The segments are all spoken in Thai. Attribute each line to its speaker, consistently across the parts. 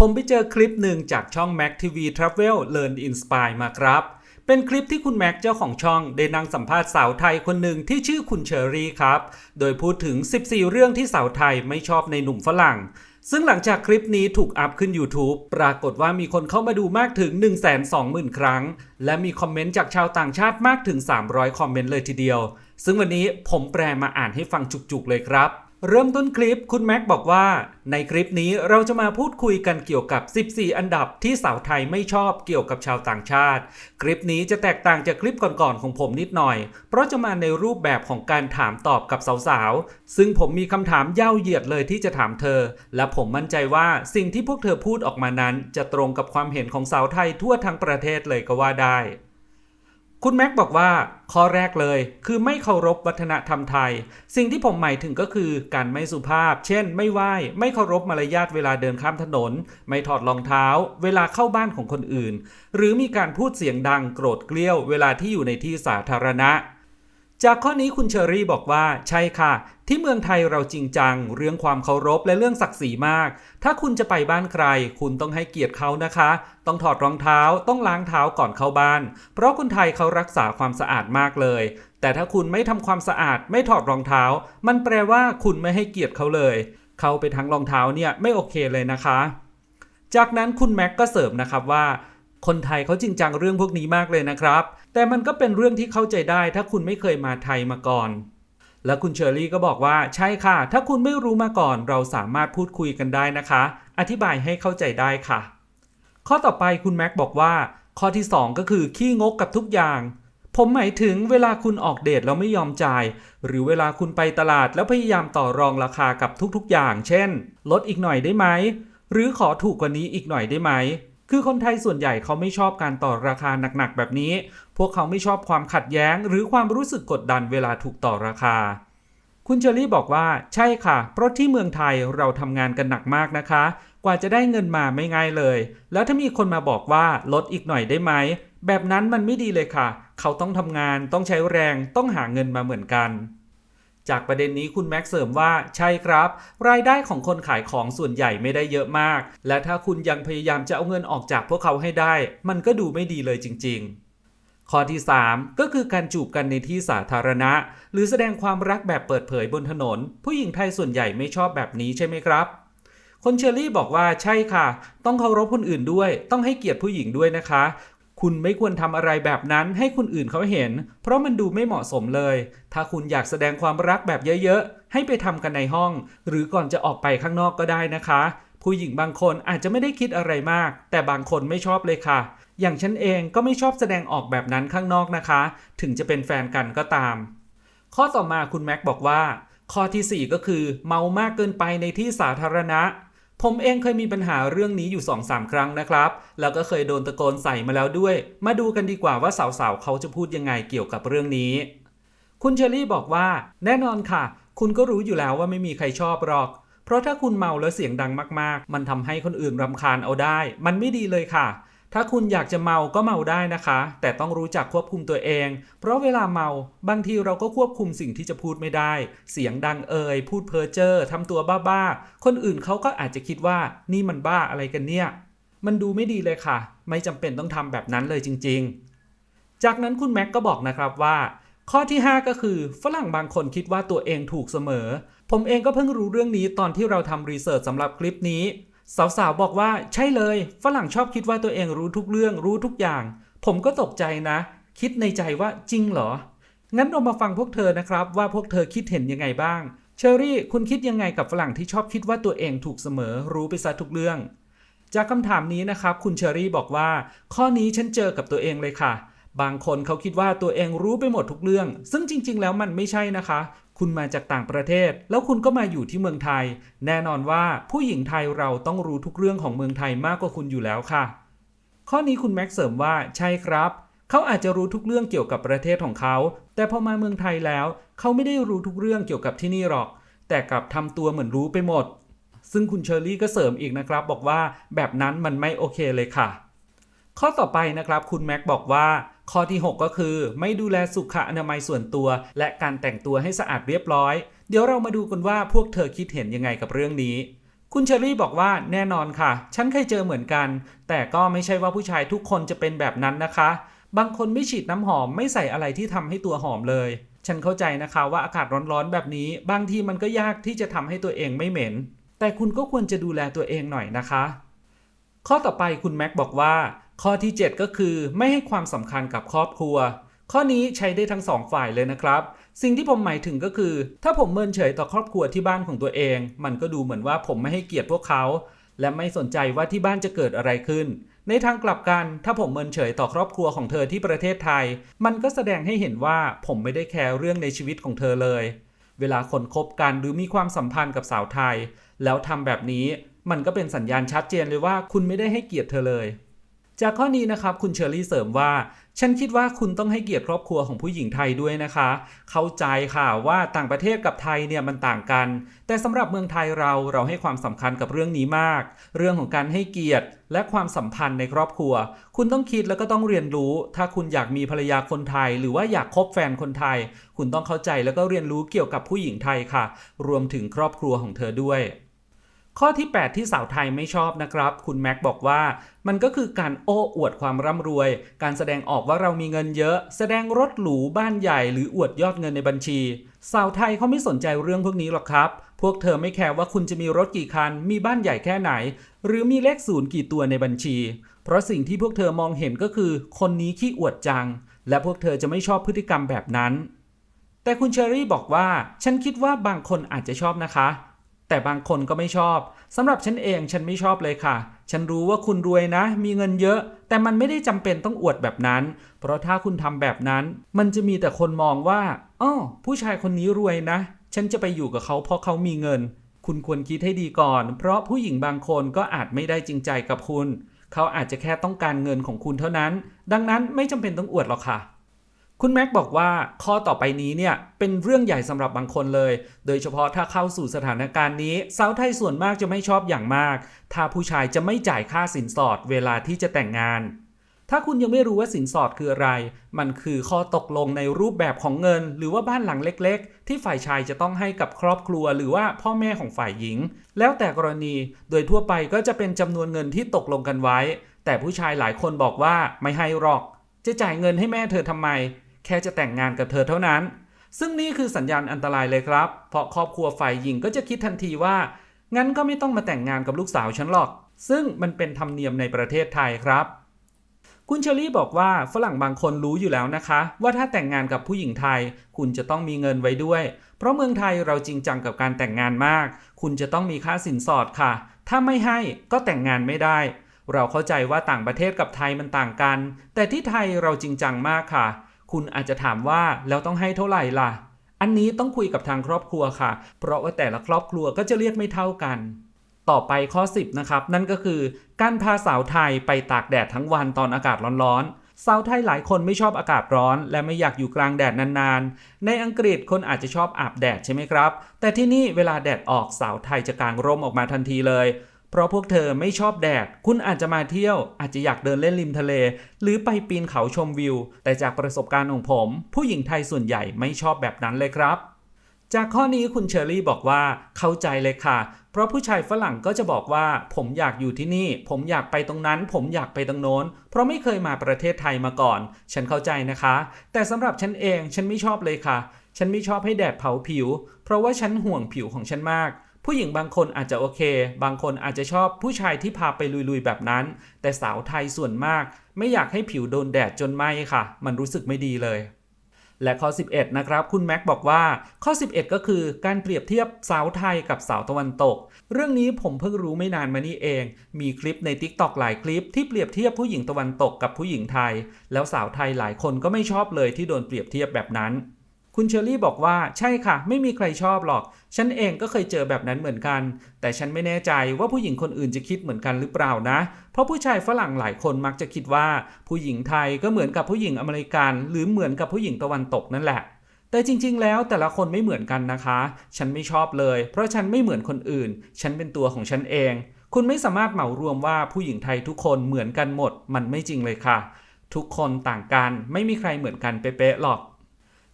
Speaker 1: ผมไปเจอคลิปหนึ่งจากช่อง Mac TV Travel Learn Inspire มาครับ เป็นคลิปที่คุณแม็กเจ้าของช่องได้นั่งสัมภาษณ์สาวไทยคนหนึ่งที่ชื่อคุณเชอรี่ครับ โดยพูดถึง 14 เรื่องที่สาวไทยไม่ชอบในหนุ่มฝรั่ง ซึ่งหลังจากคลิปนี้ถูกอัพขึ้น YouTube ปรากฏว่ามีคนเข้ามาดูมากถึง 120,000 ครั้ง และมีคอมเมนต์จากชาวต่างชาติมากถึง 300 คอมเมนต์เลยทีเดียว ซึ่งวันนี้ผมแปลมาอ่านให้ฟังจุกๆเลยครับ เริ่มต้นคลิปคุณแม็กบอกว่า ในคลิปนี้เราจะมาพูดคุยกันเกี่ยวกับ 14 อันดับที่สาวไทยไม่ชอบเกี่ยวกับชาวต่างชาติ คลิปนี้จะแตกต่างจากคลิปก่อนๆของผมนิดหน่อย เพราะจะมาในรูปแบบของการถามตอบกับสาวๆ ซึ่งผมมีคำถามยาวเหยียดเลยที่จะถามเธอ และผมมั่นใจว่าสิ่งที่พวกเธอพูดออกมานั้น จะตรงกับความเห็นของสาวไทยทั่วทั้งประเทศเลยก็ว่าได้ คุณแม็กบอกว่าข้อแรกเลย คือไม่เคารพวัฒนธรรมไทย สิ่งที่ผมหมายถึงก็คือการไม่สุภาพ เช่น ไม่ไหว้ ไม่เคารพมารยาทเวลาเดินข้ามถนน ไม่ถอดรองเท้า เวลาเข้าบ้านของคนอื่น หรือมีการพูดเสียงดังโกรธเกลี้ยว เวลาที่อยู่ในที่สาธารณะ จากข้อนี้คุณเชอรี่บอกว่า ใช่ค่ะ ที่เมืองไทยเราจริงจัง เรื่องความเคารพและเรื่องศักดิ์ศรีมาก ถ้าคุณจะไปบ้านใคร คุณต้องให้เกียรติเขานะคะ ต้องถอดรองเท้าต้องล้างเท้าก่อนเข้าบ้าน เพราะคนไทยเขารักษาความสะอาดมากเลย แต่ถ้าคุณไม่ทำความสะอาดไม่ถอดรองเท้า มันแปลว่าคุณไม่ให้เกียรติเขาเลย เขาไปทั้งรองเท้าเนี่ยไม่โอเคเลยนะคะ จากนั้นคุณแม็กก็เสริมนะครับว่าคนไทยเขาจริงจังเรื่องพวกนี้มากเลยนะครับ แต่มันก็เป็นเรื่องที่เข้าใจได้ถ้าคุณไม่เคยมาไทยมาก่อน และคุณเชอรี่ก็บอกว่าใช่ค่ะ ถ้าคุณไม่รู้มาก่อนเราสามารถพูดคุยกันได้นะคะ อธิบายให้เข้าใจได้ค่ะ ข้อต่อไปคุณแม็กบอกว่า ข้อที่ 2 ก็คือขี้งกกับทุกอย่าง ผมหมายถึงเวลาคุณออกเดทแล้วไม่ยอมจ่าย หรือเวลาคุณไปตลาดแล้วพยายามต่อรองราคากับทุกๆอย่าง เช่น ลดอีกหน่อยได้ไหมหรือขอถูกกว่านี้อีกหน่อยได้ไหม คือคนไทยส่วนใหญ่เขาไม่ชอบการต่อราคาหนักๆแบบนี้ พวกเขาไม่ชอบความขัดแย้ง หรือความรู้สึกกดดันเวลาถูกต่อราคา คุณเชอรี่บอกว่าใช่ค่ะ เพราะที่เมืองไทยเราทำงานกันหนักมากนะคะ กว่าจะได้เงินมาไม่ง่ายเลย แล้วถ้ามีคนมาบอกว่าลดอีกหน่อยได้ไหม แบบนั้นมันไม่ดีเลยค่ะ เขาต้องทำงานต้องใช้แรงต้องหาเงินมาเหมือนกัน จากประเด็นนี้คุณแม็กเสริมว่าใช่ครับ รายได้ของคนขายของส่วนใหญ่ไม่ได้เยอะมาก และถ้าคุณยังพยายามจะเอาเงินออกจากพวกเขาให้ได้ มันก็ดูไม่ดีเลยจริง ๆข้อที่ 3 ก็คือการจูบกันในที่สาธารณะ หรือแสดงความรักแบบเปิดเผยบนถนน ผู้หญิงไทยส่วนใหญ่ไม่ชอบแบบนี้ใช่ไหมครับ คนเชอรี่บอกว่าใช่ค่ะ ต้องเคารพคนอื่นด้วย ต้องให้เกียรติผู้หญิงด้วยนะคะ คุณไม่ควรทำอะไรแบบนั้นให้คนอื่นเขาเห็น เพราะมันดูไม่เหมาะสมเลย ถ้าคุณอยากแสดงความรักแบบเยอะๆ ให้ไปทำกันในห้อง หรือก่อนจะออกไปข้างนอกก็ได้นะคะ ผู้หญิงบางคนอาจจะไม่ได้คิดอะไรมาก แต่บางคนไม่ชอบเลยค่ะ อย่างฉันเองก็ไม่ชอบแสดงออกแบบนั้นข้างนอกนะคะ ถึงจะเป็นแฟนกันก็ตาม ข้อต่อมาคุณแม็กบอกว่า ข้อทีสี่4 ก็คือ เมามากเกินไปในที่สาธารณะ ผมเองเคยมีปัญหาเรื่องนี้อยู่ 2-3 ครั้งนะครับ แล้วก็เคยโดนตะโกนใส่มาแล้วด้วย มาดูกันดีกว่าว่าสาวๆเขาจะพูดยังไงเกี่ยวกับเรื่องนี้ คุณเชอรี่บอกว่า แน่นอนค่ะ คุณก็รู้อยู่แล้วว่าไม่มีใครชอบหรอก เพราะถ้าคุณเมาแล้วเสียงดังมากๆ มันทำให้คนอื่นรำคาญเอาได้ มันไม่ดีเลยค่ะ ถ้าคุณอยากจะเมาก็เมาได้นะคะ แต่ต้องรู้จักควบคุมตัวเอง เพราะเวลาเมาบางทีเราก็ควบคุมสิ่งที่จะพูดไม่ได้ เสียงดังเอ่ยพูดเพ้อเจ้อทำตัวบ้าๆ คนอื่นเขาก็อาจจะคิดว่านี่มันบ้าอะไรกันเนี่ย มันดูไม่ดีเลยค่ะ ไม่จำเป็นต้องทำแบบนั้นเลยจริง ๆ จากนั้นคุณแม็กก็บอกนะครับว่า ข้อที่ 5 ก็คือฝรั่งบางคนคิดว่าตัวเองถูกเสมอ ผมเองก็เพิ่งรู้เรื่องนี้ตอนที่เราทำรีเสิร์ชสำหรับคลิปนี้ สาวๆบอกว่าใช่เลย ฝรั่งชอบคิดว่าตัวเองรู้ทุกเรื่องรู้ทุกอย่าง ผมก็ตกใจนะ คิดในใจว่าจริงเหรอ งั้นเรามาฟังพวกเธอนะครับว่าพวกเธอคิดเห็นยังไงบ้าง เชอรี่ คุณคิดยังไงกับฝรั่งที่ชอบคิดว่าตัวเองถูกเสมอรู้ไปซะทุกเรื่อง จากคำถามนี้นะครับ คุณเชอรี่บอกว่า ข้อนี้ฉันเจอกับตัวเองเลยค่ะบางคนเขาคิดว่าตัวเองรู้ไปหมดทุกเรื่อง ซึ่งจริง ๆ แล้วมันไม่ใช่นะคะ คุณมาจากต่างประเทศ แล้วคุณก็มาอยู่ที่เมืองไทย แน่นอนว่าผู้หญิงไทยเราต้องรู้ทุกเรื่องของเมืองไทยมากกว่าคุณอยู่แล้วค่ะ ข้อนี้คุณแม็กเสริมว่าใช่ครับ เขาอาจจะรู้ทุกเรื่องเกี่ยวกับประเทศของเขา แต่พอมาเมืองไทยแล้ว เขาไม่ได้รู้ทุกเรื่องเกี่ยวกับที่นี่หรอก แต่กลับทำตัวเหมือนรู้ไปหมด ซึ่งคุณเชอรี่ก็เสริมอีกนะครับ บอกว่าแบบนั้นมันไม่โอเคเลยค่ะ ข้อต่อไปนะครับ คุณแม็กบอกว่า ข้อที่ 6 ก็คือ ไม่ดูแลสุขอนามัยส่วนตัว และการแต่งตัวให้สะอาดเรียบร้อย เดี๋ยวเรามาดูกันว่าพวกเธอคิดเห็นยังไงกับเรื่องนี้ คุณเชอรี่บอกว่าแน่นอนค่ะ ฉันเคยเจอเหมือนกัน แต่ก็ไม่ใช่ว่าผู้ชายทุกคนจะเป็นแบบนั้นนะคะ บางคนไม่ฉีดน้ำหอมไม่ใส่อะไรที่ทำให้ตัวหอมเลย ฉันเข้าใจนะคะว่าอากาศร้อนๆแบบนี้ บางทีมันก็ยากที่จะทำให้ตัวเองไม่เหม็น แต่คุณก็ควรจะดูแลตัวเองหน่อยนะคะ ข้อต่อไปคุณแม็กบอกว่า ข้อที่ 7 ก็คือไม่ให้ความสำคัญกับครอบครัว ข้อนี้ใช้ได้ทั้งสองฝ่ายเลยนะครับ สิ่งที่ผมหมายถึงก็คือ ถ้าผมเมินเฉยต่อครอบครัวที่บ้านของตัวเอง มันก็ดูเหมือนว่าผมไม่ให้เกียรติพวกเขา และไม่สนใจว่าที่บ้านจะเกิดอะไรขึ้น ในทางกลับกัน ถ้าผมเมินเฉยต่อครอบครัวของเธอที่ประเทศไทย มันก็แสดงให้เห็นว่าผมไม่ได้แคร์เรื่องในชีวิตของเธอเลย เวลาคนคบกันหรือมีความสัมพันธ์กับสาวไทย แล้วทำแบบนี้ มันก็เป็นสัญญาณชัดเจนเลยว่าคุณไม่ได้ให้เกียรติเธอเลย จากข้อนี้นะครับคุณเชอรี่เสริมว่า ฉันคิดว่าคุณต้องให้เกียรติครอบครัวของผู้หญิงไทยด้วยนะคะ เข้าใจค่ะว่าต่างประเทศกับไทยเนี่ยมันต่างกัน แต่สำหรับเมืองไทยเราเราให้ความสำคัญกับเรื่องนี้มาก เรื่องของการให้เกียรติ และความสัมพันธ์ในครอบครัว คุณต้องคิดแล้วก็ต้องเรียนรู้ ถ้าคุณอยากมีภรรยาคนไทย หรือว่าอยากคบแฟนคนไทย คุณต้องเข้าใจแล้วก็เรียนรู้เกี่ยวกับผู้หญิงไทยค่ะ รวมถึงครอบครัวของเธอด้วย ข้อที่ 8 ที่สาวไทยไม่ชอบนะครับ คุณแม็กบอกว่า มันก็คือการโอ้อวดความร่ำรวย การแสดงออกว่าเรามีเงินเยอะ แสดงรถหรูบ้านใหญ่หรืออวดยอดเงินในบัญชี สาวไทยเขาไม่สนใจเรื่องพวกนี้หรอกครับ พวกเธอไม่แคร์ว่าคุณจะมีรถกี่คัน มีบ้านใหญ่แค่ไหน หรือมีเลขศูนย์กี่ตัวในบัญชี เพราะสิ่งที่พวกเธอมองเห็นก็คือ คนนี้ขี้อวดจัง และพวกเธอจะไม่ชอบพฤติกรรมแบบนั้นแต่คุณเชอรี่บอกว่า ฉันคิดว่าบางคนอาจจะชอบนะคะ แต่บางคนก็ไม่ชอบสำหรับฉันเองฉันไม่ชอบเลยค่ะ ฉันรู้ว่าคุณรวยนะ มีเงินเยอะ แต่มันไม่ได้จำเป็นต้องอวดแบบนั้น เพราะถ้าคุณทำแบบนั้น มันจะมีแต่คนมองว่าอ้อผู้ชายคนนี้รวยนะ ฉันจะไปอยู่กับเขาเพราะเขามีเงิน คุณควรคิดให้ดีก่อน เพราะผู้หญิงบางคนก็อาจไม่ได้จริงใจกับคุณ เขาอาจจะแค่ต้องการเงินของคุณเท่านั้น ดังนั้นไม่จำเป็นต้องอวดหรอกค่ะ คุณแม็กบอกว่าข้อต่อไปนี้เนี่ยเป็นเรื่องใหญ่สำหรับบางคนเลย โดยเฉพาะถ้าเข้าสู่สถานการณ์นี้สาวไทยส่วนมากจะไม่ชอบอย่างมาก ถ้าผู้ชายจะไม่จ่ายค่าสินสอดเวลาที่จะแต่งงาน ถ้าคุณยังไม่รู้ว่าสินสอดคืออะไร มันคือข้อตกลงในรูปแบบของเงิน หรือว่าบ้านหลังเล็ก ๆ ที่ฝ่ายชายจะต้องให้กับครอบครัว หรือว่าพ่อแม่ของฝ่ายหญิง แล้วแต่กรณี โดยทั่วไปก็จะเป็นจำนวนเงินที่ตกลงกันไว้ แต่ผู้ชายหลายคนบอกว่าไม่ให้หรอก จะจ่ายเงินให้แม่เธอทำไม แค่จะแต่งงานกับเธอเท่านั้น ซึ่งนี่คือสัญญาณอันตรายเลยครับ เพราะครอบครัวฝ่ายหญิงก็จะคิดทันทีว่า งั้นก็ไม่ต้องมาแต่งงานกับลูกสาวฉันหรอก ซึ่งมันเป็นธรรมเนียมในประเทศไทยครับ คุณเชอรี่บอกว่าฝรั่งบางคนรู้อยู่แล้วนะคะ ว่าถ้าแต่งงานกับผู้หญิงไทย คุณจะต้องมีเงินไว้ด้วย เพราะเมืองไทยเราจริงจังกับการแต่งงานมาก คุณจะต้องมีค่าสินสอดค่ะ ถ้าไม่ให้ก็แต่งงานไม่ได้เราเข้าใจว่าต่างประเทศกับไทยมันต่างกัน แต่ที่ไทยเราจริงจังมากค่ะ คุณอาจจะถามว่าแล้วต้องให้เท่าไหร่ล่ะ อันนี้ต้องคุยกับทางครอบครัวค่ะ เพราะว่าแต่ละครอบครัวก็จะเรียกไม่เท่ากัน ต่อไปข้อ 10 นะครับ นั่นก็คือ การพาสาวไทยไปตากแดดทั้งวันตอนอากาศร้อนๆสาวไทยหลายคนไม่ชอบอากาศร้อน และไม่อยากอยู่กลางแดดนานๆ ในอังกฤษคนอาจจะชอบอาบแดดใช่ไหมครับ แต่ที่นี่เวลาแดดออกสาวไทยจะกางร่มออกมาทันทีเลย เพราะพวกเธอไม่ชอบแดด คุณอาจจะมาเที่ยว อาจจะอยากเดินเล่นริมทะเล หรือไปปีนเขาชมวิว แต่จากประสบการณ์ของผม ผู้หญิงไทยส่วนใหญ่ไม่ชอบแบบนั้นเลยครับ จากข้อนี้คุณเชอรี่บอกว่าเข้าใจเลยค่ะ เพราะผู้ชายฝรั่งก็จะบอกว่า ผมอยากอยู่ที่นี่ ผมอยากไปตรงนั้น ผมอยากไปตรงโน้น เพราะไม่เคยมาประเทศไทยมาก่อน ฉันเข้าใจนะคะ แต่สำหรับฉันเองฉันไม่ชอบเลยค่ะ ฉันไม่ชอบให้แดดเผาผิว เพราะว่าฉันห่วงผิวของฉันมาก ผู้หญิงบางคนอาจจะโอเค บางคนอาจจะชอบผู้ชายที่พาไปลุยๆแบบนั้น แต่สาวไทยส่วนมาก ไม่อยากให้ผิวโดนแดดจนไหม้ค่ะ มันรู้สึกไม่ดีเลยและข้อ 11 นะครับ คุณแม็กบอกว่าข้อ 11 ก็คือการเปรียบเทียบสาวไทยกับสาวตะวันตก เรื่องนี้ผมเพิ่งรู้ไม่นานมานี้เอง มีคลิปใน t ิ k t o k หลายคลิปที่เปรียบเทียบผู้หญิงตะวันตกกับผู้หญิงไทย แล้วสาวไทยหลายคนก็ไม่ชอบเลยที่โดนเปรียบเทียบแบบนั้น คุณเชอรี่บอกว่าใช่ค่ะ ไม่มีใครชอบหรอก ฉันเองก็เคยเจอแบบนั้นเหมือนกัน แต่ฉันไม่แน่ใจว่าผู้หญิงคนอื่นจะคิดเหมือนกันหรือเปล่านะ เพราะผู้ชายฝรั่งหลายคนมักจะคิดว่า ผู้หญิงไทยก็เหมือนกับผู้หญิงอเมริกัน หรือเหมือนกับผู้หญิงตะวันตกนั่นแหละ แต่จริง ๆ แล้วแต่ละคนไม่เหมือนกันนะคะ ฉันไม่ชอบเลย เพราะฉันไม่เหมือนคนอื่น ฉันเป็นตัวของฉันเอง คุณไม่สามารถเหมารวมว่าผู้หญิงไทยทุกคนเหมือนกันหมด มันไม่จริงเลยค่ะ ทุกคนต่างกัน ไม่มีใครเหมือนกันเป๊ะๆหรอก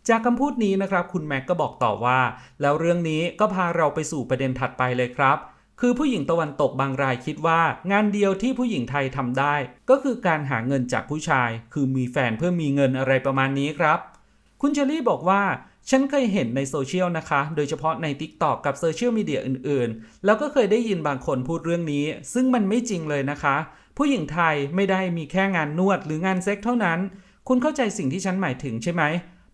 Speaker 1: จากคำพูดนี้นะครับคุณแม็กก็บอกต่อว่า แล้วเรื่องนี้ก็พาเราไปสู่ประเด็นถัดไปเลยครับ คือผู้หญิงตะวันตกบางรายคิดว่า งานเดียวที่ผู้หญิงไทยทำได้ ก็คือการหาเงินจากผู้ชาย คือมีแฟนเพื่อมีเงินอะไรประมาณนี้ครับ คุณเชอรี่บอกว่าฉันเคยเห็นในโซเชียลนะคะ โดยเฉพาะใน t ิ k t o k กับโซเชียลมีเดียอื่นๆ แล้วก็เคยได้ยินบางคนพูดเรื่องนี้ ซึ่งมันไม่จริงเลยนะคะ ผู้หญิงไทยไม่ได้มีแค่งานนวดหรืองานเซ็กเท่านั้น คุณเข้าใจสิ่งที่ฉันหมายถึงใช่ไหม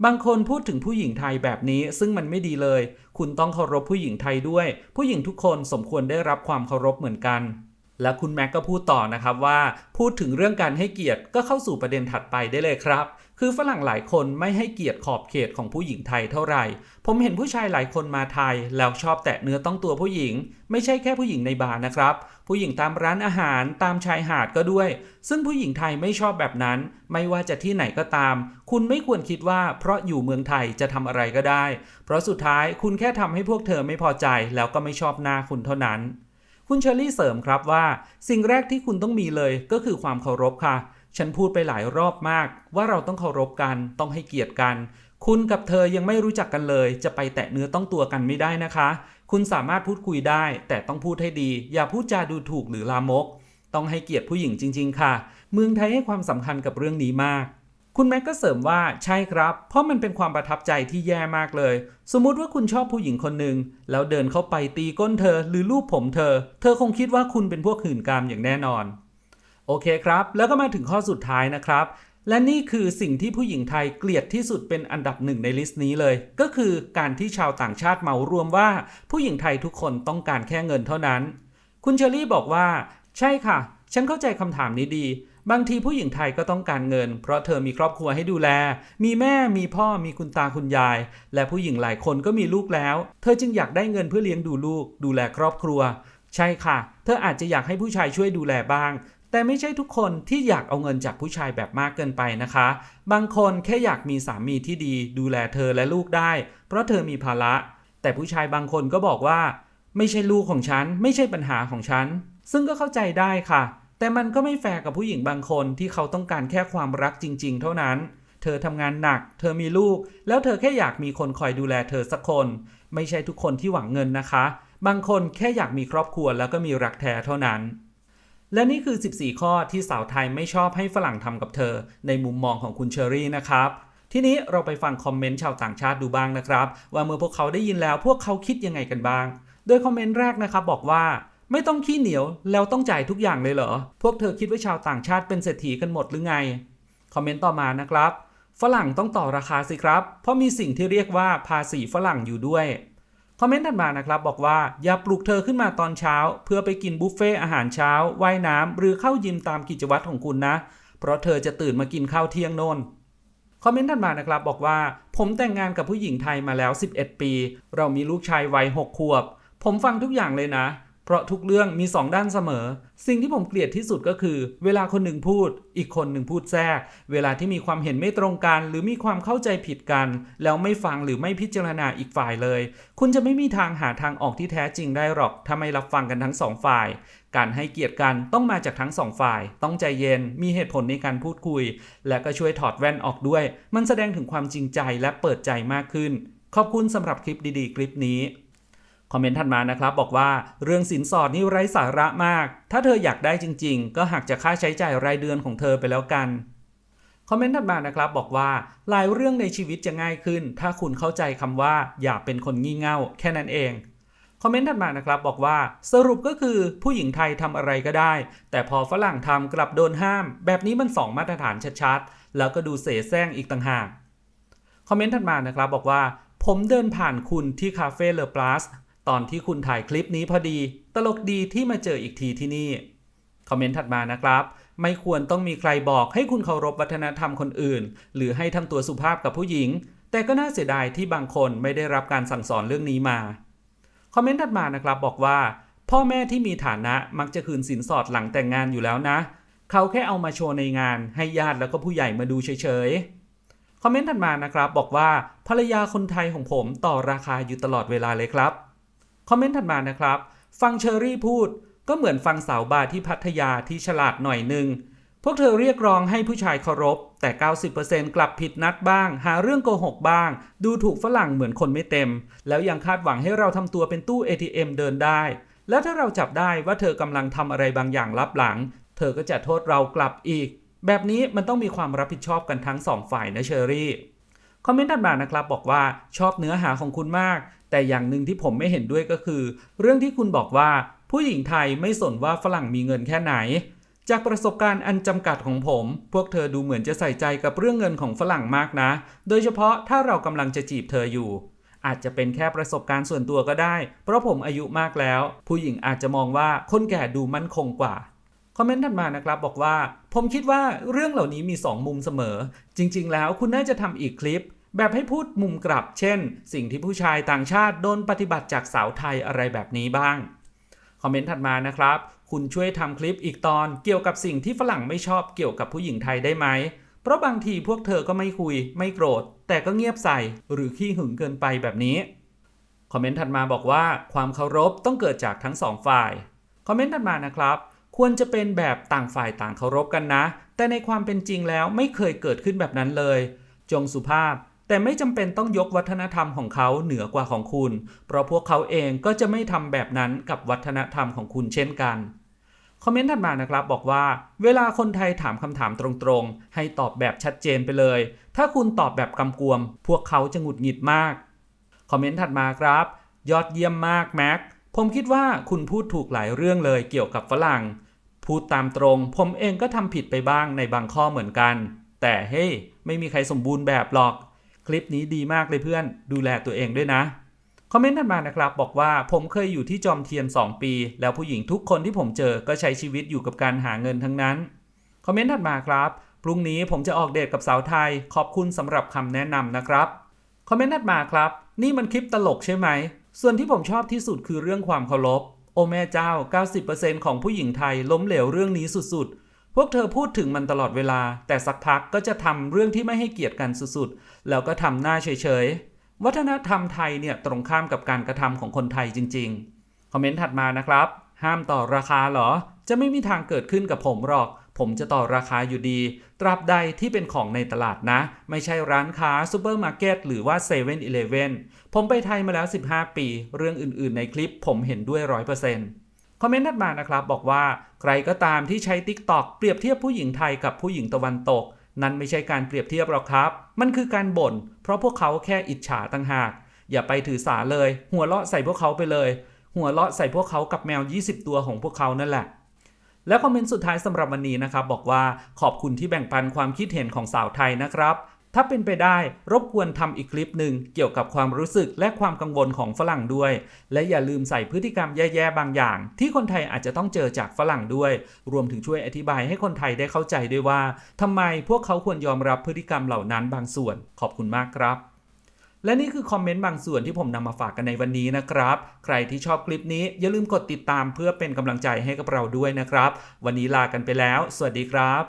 Speaker 1: บางคนพูดถึงผู้หญิงไทยแบบนี้ซึ่งมันไม่ดีเลย คุณต้องเคารพผู้หญิงไทยด้วย ผู้หญิงทุกคนสมควรได้รับความเคารพเหมือนกัน และคุณแม็กก็พูดต่อนะครับว่า พูดถึงเรื่องการให้เกียรติก็เข้าสู่ประเด็นถัดไปได้เลยครับ คือฝรั่งหลายคนไม่ให้เกียรติขอบเขตของผู้หญิงไทยเท่าไหร่ ผมเห็นผู้ชายหลายคนมาไทยแล้วชอบแตะเนื้อต้องตัวผู้หญิง ไม่ใช่แค่ผู้หญิงในบาร์นะครับ ผู้หญิงตามร้านอาหารตามชายหาดก็ด้วย ซึ่งผู้หญิงไทยไม่ชอบแบบนั้น ไม่ว่าจะที่ไหนก็ตาม คุณไม่ควรคิดว่าเพราะอยู่เมืองไทยจะทำอะไรก็ได้ เพราะสุดท้ายคุณแค่ทำให้พวกเธอไม่พอใจแล้วก็ไม่ชอบหน้าคุณเท่านั้น คุณเชอรี่เสริมครับว่า สิ่งแรกที่คุณต้องมีเลยก็คือความเคารพค่ะ ฉันพูดไปหลายรอบมาก ว่าเราต้องเคารพกันต้องให้เกียรติกันคุณกับเธอยังไม่รู้จักกันเลย จะไปแตะเนื้อต้องตัวกันไม่ได้นะคะ คุณสามารถพูดคุยได้ แต่ต้องพูดให้ดี อย่าพูดจาดูถูกหรือลามก ต้องให้เกียรติผู้หญิงจริง ๆ ค่ะ เมืองไทยให้ความสำคัญกับเรื่องนี้มาก คุณแม็กก็เสริมว่าใช่ครับ เพราะมันเป็นความประทับใจที่แย่มากเลย สมมุติว่าคุณชอบผู้หญิงคนหนึ่งแล้วเดินเข้าไปตีก้นเธอ หรือลูบผมเธอ เธอคงคิดว่าคุณเป็นพวกหื่นกามอย่างแน่นอนโอเคครับ แล้วก็มาถึงข้อสุดท้ายนะครับ และนี่คือสิ่งที่ผู้หญิงไทยเกลียดที่สุดเป็นอันดับหนึ่งในลิสต์นี้เลย ก็คือการที่ชาวต่างชาติเมารวมว่า ผู้หญิงไทยทุกคนต้องการแค่เงินเท่านั้น คุณเชอรี่บอกว่า ใช่ค่ะ ฉันเข้าใจคำถามนี้ดี บางทีผู้หญิงไทยก็ต้องการเงิน เพราะเธอมีครอบครัวให้ดูแล มีแม่มีพ่อมีคุณตาคุณยาย และผู้หญิงหลายคนก็มีลูกแล้ว เธอจึงอยากได้เงินเพื่อเลี้ยงดูลูก ดูแลครอบครัว ใช่ค่ะ เธออาจจะอยากให้ผู้ชายช่วยดูแลบ้าง แต่ไม่ใช่ทุกคนที่อยากเอาเงินจากผู้ชายแบบมากเกินไปนะคะ บางคนแค่อยากมีสามีที่ดี ดูแลเธอและลูกได้ เพราะเธอมีภาระ แต่ผู้ชายบางคนก็บอกว่า ไม่ใช่ลูกของฉัน ไม่ใช่ปัญหาของฉัน ซึ่งก็เข้าใจได้ค่ะ แต่มันก็ไม่แฟร์กับผู้หญิงบางคนที่เขาต้องการแค่ความรักจริง ๆ เท่านั้น เธอทำงานหนัก เธอมีลูก แล้วเธอแค่อยากมีคนคอยดูแลเธอสักคน ไม่ใช่ทุกคนที่หวังเงินนะคะ บางคนแค่อยากมีครอบครัวแล้วก็มีรักแท้เท่านั้น และนี่คือ 14 ข้อที่สาวไทยไม่ชอบให้ฝรั่งทำกับเธอ ในมุมมองของคุณเชอรี่นะครับ ทีนี้เราไปฟังคอมเมนต์ชาวต่างชาติดูบ้างนะครับ ว่าเมื่อพวกเขาได้ยินแล้วพวกเขาคิดยังไงกันบ้าง โดยคอมเมนต์แรกนะครับบอกว่าไม่ต้องขี้เหนียวแล้วต้องจ่ายทุกอย่างเลยเหรอ พวกเธอคิดว่าชาวต่างชาติเป็นเศรษฐีกันหมดหรือไง คอมเมนต์ต่อมานะครับ ฝรั่งต้องต่อราคาสิครับ เพราะมีสิ่งที่เรียกว่าภาษีฝรั่งอยู่ด้วย คอมเมนต์ถัดมานะครับบอกว่าอย่าปลุกเธอขึ้นมาตอนเช้า เพื่อไปกินบุฟเฟ่อาหารเช้าว่ายน้ำหรือเข้ายิมตามกิจวัตรของคุณนะ เพราะเธอจะตื่นมากินข้าวเที่ยงโน่นคอมเมนต์ถัดมานะครับบอกว่า ผมแต่งงานกับผู้หญิงไทยมาแล้ว 11 ปี เรามีลูกชายวัย6ขวบ ผมฟังทุกอย่างเลยนะ เพราะทุกเรื่องมี 2 ด้านเสมอ สิ่งที่ผมเกลียดที่สุดก็คือ เวลาคนหนึ่งพูด อีกคนหนึ่งพูดแทรก เวลาที่มีความเห็นไม่ตรงกัน หรือมีความเข้าใจผิดกัน แล้วไม่ฟังหรือไม่พิจารณาอีกฝ่ายเลย คุณจะไม่มีทางหาทางออกที่แท้จริงได้หรอกถ้าไม่รับฟังกันทั้งสองฝ่าย การให้เกียรติกันต้องมาจากทั้งสองฝ่าย ต้องใจเย็น มีเหตุผลในการพูดคุย และก็ช่วยถอดแว่นออกด้วย มันแสดงถึงความจริงใจและเปิดใจมากขึ้น ขอบคุณสำหรับคลิปดีๆ คลิปนี้ คอมเมนต์ถัดมานะครับบอกว่าเรื่องสินสอดนี่ไร้สาระมาก ถ้าเธออยากได้จริง ๆ ก็หักจากค่าใช้จ่ายรายเดือนของเธอไปแล้วกันคอมเมนต์ถัดมานะครับบอกว่าหลายเรื่องในชีวิตจะง่ายขึ้น ถ้าคุณเข้าใจคำว่าอย่าเป็นคนงี่เง่าแค่นั้นเองคอมเมนต์ถัดมานะครับบอกว่าสรุปก็คือผู้หญิงไทยทำอะไรก็ได้ แต่พอฝรั่งทำกลับโดนห้าม แบบนี้มันสองมาตรฐานชัดๆ แล้วก็ดูเสแสร้งอีกต่างหากคอมเมนต์ถัดมานะครับบอกว่า ผมเดินผ่านคุณที่คาเฟ่เลอปลาส ตอนที่คุณถ่ายคลิปนี้พอดี ตลกดีที่มาเจออีกทีที่นี่ คอมเมนต์ถัดมานะครับ ไม่ควรต้องมีใครบอกให้คุณเคารพวัฒนธรรมคนอื่น หรือให้ทำตัวสุภาพกับผู้หญิง แต่ก็น่าเสียดายที่บางคนไม่ได้รับการสั่งสอนเรื่องนี้มา คอมเมนต์ถัดมานะครับบอกว่า พ่อแม่ที่มีฐานะมักจะคืนสินสอดหลังแต่งงานอยู่แล้วนะ เขาแค่เอามาโชว์ในงาน ให้ญาติแล้วก็ผู้ใหญ่มาดูเฉยๆคอมเมนต์ถัดมานะครับบอกว่าภรรยาคนไทยของผมต่อราคาอยู่ตลอดเวลาเลยครับ คอมเมนต์ถัดมานะครับ ฟังเชอรี่พูด ก็เหมือนฟังสาวบาร์ที่พัทยาที่ฉลาดหน่อยหนึ่งพวกเธอเรียกร้องให้ผู้ชายเคารพ แต่ 90%กลับผิดนัดบ้าง หาเรื่องโกหกบ้าง ดูถูกฝรั่งเหมือนคนไม่เต็ม แล้วยังคาดหวังให้เราทำตัวเป็นตู้ ATM เดินได้ แล้วถ้าเราจับได้ว่าเธอกำลังทำอะไรบางอย่างลับหลัง เธอก็จะโทษเรากลับอีก แบบนี้มันต้องมีความรับผิดชอบกันทั้งสองฝ่ายนะเชอรี่ คอมเมนต์ถัดมานะครับบอกว่าชอบเนื้อหาของคุณมาก แต่อย่างหนึ่งที่ผมไม่เห็นด้วยก็คือ เรื่องที่คุณบอกว่าผู้หญิงไทยไม่สนว่าฝรั่งมีเงินแค่ไหน จากประสบการณ์อันจำกัดของผม พวกเธอดูเหมือนจะใส่ใจกับเรื่องเงินของฝรั่งมากนะ โดยเฉพาะถ้าเรากำลังจะจีบเธออยู่ อาจจะเป็นแค่ประสบการณ์ส่วนตัวก็ได้ เพราะผมอายุมากแล้ว ผู้หญิงอาจจะมองว่าคนแก่ดูมั่นคงกว่าคอมเมนต์ถัดมานะครับบอกว่า ผมคิดว่าเรื่องเหล่านี้มี 2 มุมเสมอ จริง ๆ แล้วคุณน่าจะทำอีกคลิป แบบให้พูดมุมกลับ เช่น สิ่งที่ผู้ชายต่างชาติโดนปฏิบัติจากสาวไทยอะไรแบบนี้บ้าง คอมเมนต์ถัดมานะครับ คุณช่วยทำคลิปอีกตอนเกี่ยวกับสิ่งที่ฝรั่งไม่ชอบเกี่ยวกับผู้หญิงไทยได้ไหม เพราะบางทีพวกเธอก็ไม่คุย ไม่โกรธ แต่ก็เงียบใส่ หรือขี้หึงเกินไปแบบนี้ คอมเมนต์ถัดมาบอกว่าความเคารพต้องเกิดจากทั้งสองฝ่าย คอมเมนต์ถัดมานะครับ ควรจะเป็นแบบต่างฝ่ายต่างเคารพกันนะ แต่ในความเป็นจริงแล้วไม่เคยเกิดขึ้นแบบนั้นเลย จงสุภาพ แต่ไม่จำเป็นต้องยกวัฒนธรรมของเขาเหนือกว่าของคุณ เพราะพวกเขาเองก็จะไม่ทำแบบนั้นกับวัฒนธรรมของคุณเช่นกันคอมเมนต์ถัดมานะครับบอกว่า เวลาคนไทยถามคำถามตรงๆ ให้ตอบแบบชัดเจนไปเลย ถ้าคุณตอบแบบกำกวม พวกเขาจะหงุดหงิดมากคอมเมนต์ถัดมาครับ ยอดเยี่ยมมากแม็กผมคิดว่าคุณพูดถูกหลายเรื่องเลยเกี่ยวกับฝรั่ง พูดตามตรง ผมเองก็ทำผิดไปบ้างในบางข้อเหมือนกัน แต่เฮ้ยไม่มีใครสมบูรณ์แบบหรอก คลิปนี้ดีมากเลยเพื่อน ดูแลตัวเองด้วยนะ คอมเมนต์ถัดมานะครับ บอกว่าผมเคยอยู่ที่จอมเทียน 2 ปี แล้วผู้หญิงทุกคนที่ผมเจอก็ใช้ชีวิตอยู่กับการหาเงินทั้งนั้น คอมเมนต์ถัดมาครับ พรุ่งนี้ผมจะออกเดทกับสาวไทย ขอบคุณสำหรับคำแนะนำนะครับ คอมเมนต์ถัดมาครับ นี่มันคลิปตลกใช่ไหม ส่วนที่ผมชอบที่สุดคือเรื่องความเคารพ โอแม่เจ้า 90%ของผู้หญิงไทยล้มเหลวเรื่องนี้สุดๆ พวกเธอพูดถึงมันตลอดเวลา แต่สักพักก็จะทำเรื่องที่ไม่ให้เกียรติกันสุดๆ แล้วก็ทำหน้าเฉยๆ วัฒนธรรมไทยเนี่ยตรงข้ามกับการกระทำของคนไทยจริงๆ คอมเมนต์ถัดมานะครับ ห้ามต่อราคาเหรอ จะไม่มีทางเกิดขึ้นกับผมหรอก ผมจะต่อราคาอยู่ดี ตราบใดที่เป็นของในตลาดนะ ไม่ใช่ร้านค้าซูเปอร์มาร์เก็ตหรือว่า7 e เ e ่ e อผมไปไทยมาแล้ว 15 ปี เรื่องอื่นๆ ในคลิปผมเห็นด้วย 100% คอมเมนต์ถัดมานะครับบอกว่าใครก็ตามที่ใช้ TikTok เปรียบเทียบผู้หญิงไทยกับผู้หญิงตะวันตก นั่นไม่ใช่การเปรียบเทียบหรอกครับ มันคือการบ่น เพราะพวกเขาแค่อิจฉาต่างหาก อย่าไปถือสาเลย หัวเราะใส่พวกเขาไปเลย หัวเราะใส่พวกเขากับแมว 20 ตัวของพวกเขานั่นแหละและคอมเมนต์สุดท้ายสำหรับวันนี้นะครับ บอกว่าขอบคุณที่แบ่งปันความคิดเห็นของสาวไทยนะครับ ถ้าเป็นไปได้รบกวนทำอีกคลิปหนึ่งเกี่ยวกับความรู้สึกและความกังวลของฝรั่งด้วย และอย่าลืมใส่พฤติกรรมแย่ๆบางอย่าง ที่คนไทยอาจจะต้องเจอจากฝรั่งด้วย รวมถึงช่วยอธิบายให้คนไทยได้เข้าใจด้วยว่าทำไมพวกเขาควรยอมรับพฤติกรรมเหล่านั้นบางส่วน ขอบคุณมากครับและนี่คือคอมเมนต์บางส่วนที่ผมนำมาฝากกันในวันนี้นะครับ ใครที่ชอบคลิปนี้อย่าลืมกดติดตามเพื่อเป็นกำลังใจให้กับเราด้วยนะครับ วันนี้ลากันไปแล้ว สวัสดีครับ